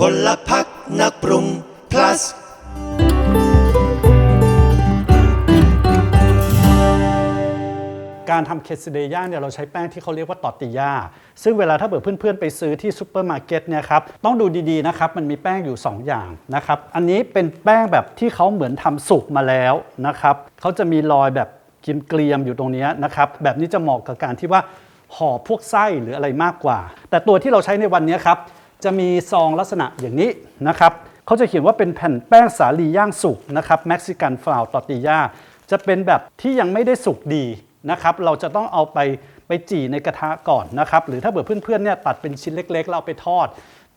พลพักนักปรุง plus การทำเคสเดย่าเนี่ยเราใช้แป้งที่เขาเรียกว่าตอติยาซึ่งเวลาถ้าเกิดเพื่อนๆ ไปซื้อที่ซูเปอร์มาร์เก็ตเนี่ยครับต้องดูดีๆนะครับมันมีแป้งอยู่ 2 อย่างนะครับอันนี้เป็นแป้งแบบที่เขาเหมือนทำสุกมาแล้วนะครับเขาจะมีรอยแบบกินเกลียมอยู่ตรงนี้นะครับแบบนี้จะเหมาะกับการที่ว่าห่อพวกไส้หรืออะไรมากกว่า แต่ตัวที่เราใช้ในวันนี้ครับ จะมีซองลักษณะอย่างนี้นะครับเขาจะเขียนว่าเป็นแผ่นแป้งสาลีย่างสุกนะครับเม็กซิกันฟลาวตอติยาจะเป็นแบบที่ยังไม่ได้สุกดีนะครับเราจะต้องเอาไปไปจี่ในกระทะก่อนนะครับหรือถ้าเบื่อเพื่อนๆเนี่ยตัดเป็นชิ้นเล็กๆแล้วเราไปทอด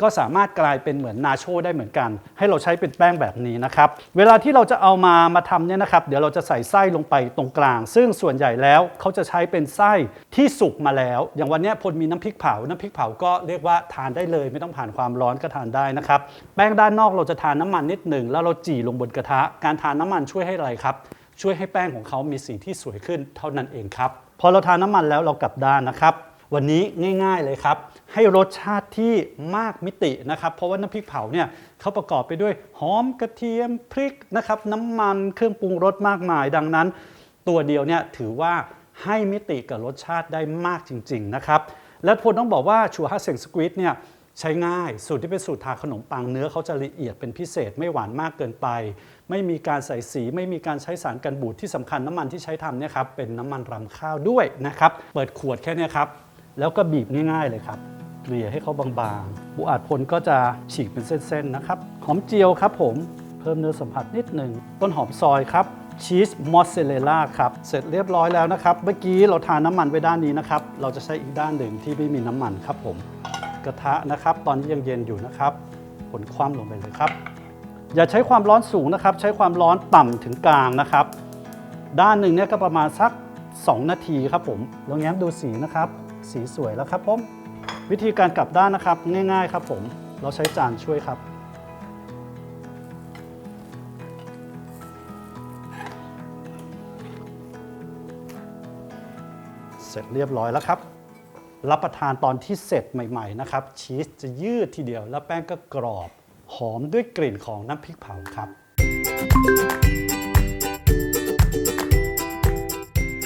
ก็สามารถกลายเป็นเหมือนนาโชได้เหมือนกัน ให้เราใช้เป็นแป้งแบบนี้นะครับ เวลาที่เราจะเอามามาทำเนี่ยนะครับ เดี๋ยวเราจะใส่ไส้ลงไปตรงกลาง ซึ่งส่วนใหญ่แล้วเขาจะใช้เป็นไส้ที่สุกมาแล้ว อย่างวันนี้พลมีน้ำพริกเผา น้ำพริกเผาก็เรียกว่าทานได้เลย ไม่ต้องผ่านความร้อนก็ทานได้นะครับ แป้งด้านนอกเราจะทานน้ำมันนิดหนึ่งแล้วเราจี่ลงบนกระทะ การทานน้ำมันช่วยให้อะไรครับ ช่วยให้แป้งของเขามีสีที่สวยขึ้นเท่านั้นเองครับ พอเราทานน้ำมันแล้วเรากลับด้านนะครับ วันนี้ง่ายๆเลยครับ ให้รสชาติที่มากมิตินะครับ เพราะว่าน้ำพริกเผาเนี่ยเขาประกอบไปด้วยหอมกระเทียมพริกนะครับน้ำมันเครื่องปรุงรสมากมาย ดังนั้น ตัวเดียวเนี่ยถือว่าให้มิติกับรสชาติได้มากจริงๆนะครับและพลต้องบอกว่าชัวฮัสเซงสควิตเนี่ยใช้ง่ายสูตรที่เป็นสูตรทาขนมปังเนื้อเขาจะละเอียดเป็นพิเศษไม่หวานมากเกินไป ไม่มีการใส่สี ไม่มีการใช้สารกันบูดที่สำคัญน้ำมันที่ใช้ทำเนี่ยครับเป็นน้ำมันรำข้าวด้วยนะครับ เปิดขวดแค่นี้ครับ แล้วก็บีบง่าย ๆ เลยครับเกลี่ยให้เขาบางๆปูอาดพลก็จะฉีกเป็นเส้นๆนะครับหอมเจียวครับผมเพิ่มเนื้อสัมผัสนิดหนึ่งต้นหอมซอยครับชีสมอสซาเรลล่าครับ เสร็จเรียบร้อยแล้วนะครับ เมื่อกี้เราทาน้ำมันไว้ด้านนี้นะครับ เราจะใช้อีกด้านหนึ่งที่ไม่มีน้ำมันครับผม กระทะนะครับ ตอนนี้ยังเย็นอยู่นะครับ ผลคว่ำลงไปเลยครับ อย่าใช้ความร้อนสูงนะครับ ใช้ความร้อนต่ำถึงกลางนะครับ ด้านหนึ่งเนี่ยก็ประมาณสัก 2 นาทีครับผมลองแง้มดูสีนะครับ สีสวยแล้วครับผม วิธีการกลับด้านนะครับ ง่าย ๆ ครับผม เราใช้จานช่วยครับเสร็จเรียบร้อยแล้วครับ รับประทานตอนที่เสร็จใหม่ ๆ นะครับ ชีสจะยืดทีเดียว แล้วแป้งก็กรอบ หอมด้วยกลิ่นของน้ำพริกเผาครับ